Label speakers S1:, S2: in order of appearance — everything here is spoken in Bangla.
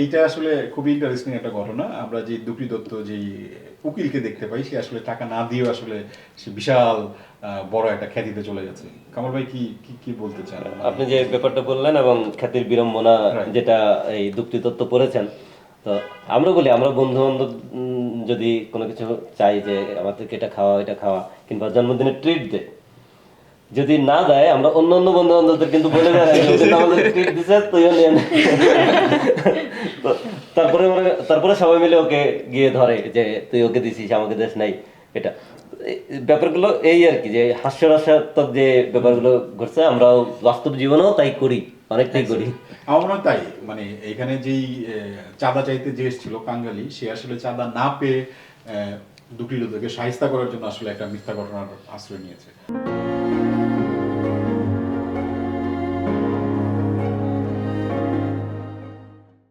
S1: এইটা আসলে খুবই ইন্টারেস্টিং একটা ঘটনা। আমরা যে দুটি দত্ত যে উকিলকে দেখতে পাই সে আসলে টাকা না দিয়েও আসলে সে বিশাল বড় একটা খ্যাতিতে চলে গেছে। কামাল ভাই কি কি কি বলতে চান?
S2: আপনি যে ব্যাপারটা বললেন এবং খ্যাতির বিড়ম্বনা যেটা এই দুক্তি তত্ত্ব পড়েছেন তো আমরা বলি আমরা বন্ধু বান্ধব যদি কোনো কিছু চাই যে আমাদেরকে এটা খাওয়া এটা খাওয়া কিংবা জন্মদিনে ট্রিট দে যদি না দেয়, আমরা অন্য অন্য বন্ধু বান্ধবদের কিন্তু বলে তারপরে তারপরে সবাই মিলে ওকে গিয়ে ধরে যে, তুই ওকে দিছিস, আমাকে দেশ নাই। এটা। ব্যাপারগুলো এই আর কি, যে হাস্যরসাত্মক যে ব্যাপারগুলো ঘটছে, আমরাও বাস্তব জীবনেও তাই করি, অনেকটাই করি।
S1: আমার মনে হয় তাই মানে এখানে যেই চাঁদা চাইতে যে এসেছিল কাঙ্গালি, সে আসলে চাঁদা না পেয়ে দুটি লোককে সাহিস্তা করার জন্য আসলে একটা মিথ্যা ঘটনার আশ্রয় নিয়েছে।